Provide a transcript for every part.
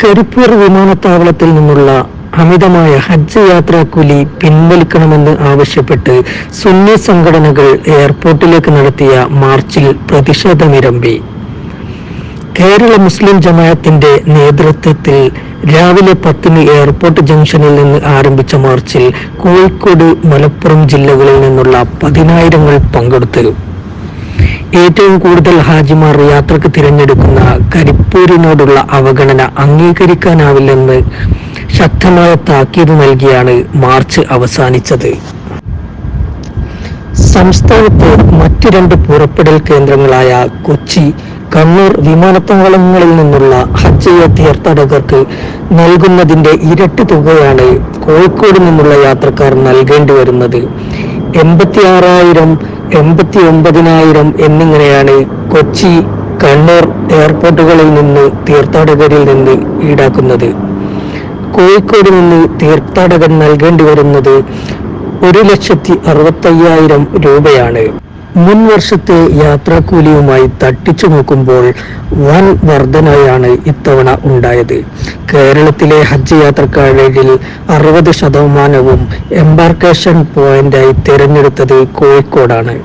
കരിപ്പൂർ വിമാനത്താവളത്തിൽ നിന്നുള്ള അമിതമായ ഹജ്ജ് യാത്രാക്കൂലി പിൻവലിക്കണമെന്ന് ആവശ്യപ്പെട്ട് സുന്നി സംഘടനകൾ എയർപോർട്ടിലേക്ക് നടത്തിയ മാർച്ചിൽ പ്രതിഷേധമിരമ്പി കേരള മുസ്ലിം ജമായത്തിന്റെ നേതൃത്വത്തിൽ രാവിലെ പത്തിന് എയർപോർട്ട് ജംഗ്ഷനിൽ നിന്ന് ആരംഭിച്ച മാർച്ചിൽ കോഴിക്കോട് മലപ്പുറം ജില്ലകളിൽ നിന്നുള്ള പതിനായിരങ്ങൾ പങ്കെടുത്തു. ഏറ്റവും കൂടുതൽ ഹാജിമാർ യാത്രയ്ക്ക് തിരഞ്ഞെടുക്കുന്ന കരിപ്പൂരിനോടുള്ള അവഗണന അംഗീകരിക്കാനാവില്ലെന്ന് ശക്തമായ താക്കീത് നൽകിയാണ് മാർച്ച് അവസാനിച്ചത്. സംസ്ഥാനത്ത് മറ്റു രണ്ട് പുറപ്പെടൽ കേന്ദ്രങ്ങളായ കൊച്ചി കണ്ണൂർ വിമാനത്താവളങ്ങളിൽ നിന്നുള്ള ഹജ്ജ് തീർത്ഥാടകർക്ക് നൽകുന്നതിന്റെ ഇരട്ടി തുകയാണ് കോഴിക്കോട് നിന്നുള്ള യാത്രക്കാർ നൽകേണ്ടി വരുന്നത് എൺപത്തി ആറായിരം എൺപത്തി ഒമ്പതിനായിരം എന്നിങ്ങനെയാണ് കൊച്ചി കണ്ണൂർ എയർപോർട്ടുകളിൽ നിന്ന് തീർത്ഥാടകരിൽ നിന്ന് ഈടാക്കുന്നത്. കോഴിക്കോട് നിന്ന് തീർത്ഥാടകൻ നൽകേണ്ടി വരുന്നത് ഒരു ലക്ഷത്തി അറുപത്തയ്യായിരം രൂപയാണ്. മുൻ വർഷത്തെ യാത്രാക്കൂലിയുമായി തട്ടിച്ചു നോക്കുമ്പോൾ വൻ വർധനയാണ് ഇത്തവണ ഉണ്ടായത്. കേരളത്തിലെ ഹജ്ജ് യാത്രക്കാരിൽ അറുപത് ശതമാനവും എംബാർക്കേഷൻ പോയിന്റായി തിരഞ്ഞെടുത്തത് കോഴിക്കോടാണ്.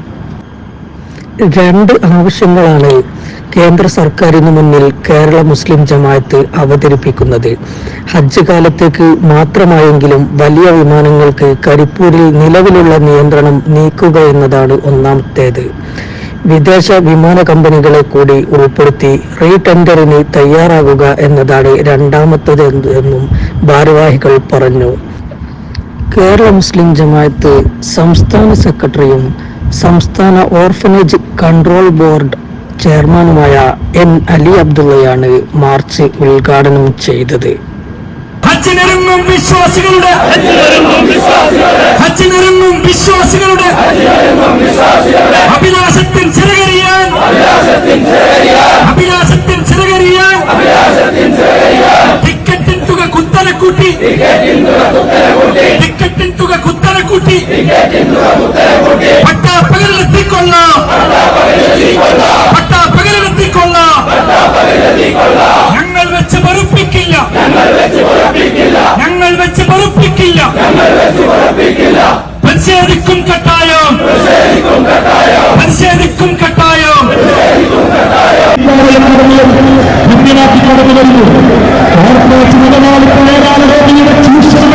രണ്ട് ആവശ്യങ്ങളാണ് കേന്ദ്ര സർക്കാരിന് മുന്നിൽ കേരള മുസ്ലിം ജമാഅത്ത് അവതരിപ്പിക്കുന്നത്. ഹജ്ജ് കാലത്തേക്ക് മാത്രമായെങ്കിലും വലിയ വിമാനങ്ങൾക്ക് കരിപ്പൂരിൽ നിലവിലുള്ള നിയന്ത്രണം നീക്കുക എന്നതാണ് ഒന്നാമത്തേത്. വിദേശ വിമാന കമ്പനികളെ കൂടി ഉൾപ്പെടുത്തി റീടെൻഡറിന് തയ്യാറാകുക എന്നതാണ് രണ്ടാമത്തത് എന്നും ഭാരവാഹികൾ പറഞ്ഞു. കേരള മുസ്ലിം ജമാഅത്ത് സംസ്ഥാന സെക്രട്ടറിയും സംസ്ഥാന ഓർഫനേജ് കൺട്രോൾ ബോർഡ് ചെയർമാനുമായ എൻ അലി അബ്ദുള്ളയാണ് മാർച്ച് ഉദ്ഘാടനം ചെയ്തത്. ഹജ്ജിനിറങ്ങും വിശ്വാസികളുടെ ഹജ്ജിനിറങ്ങും വിശ്വാസികളുടെ അഭിലാഷത്തിൽ ചിറകരിയാൻ അഭിലാഷത്തിൽ ചിറകരിയാൻ ടിക്കറ്റിൻ തുക കുത്തനെ കൂട്ടി ടിക്കറ്റിൻ തുക കുത്തനെ കൂട്ടി മുന്നിലാക്കി കടന്നു വരുന്നു. കോർപ്പറേറ്റ് മുതലാളിത്ത ഏതാളുകളുടെ ചൂഷണ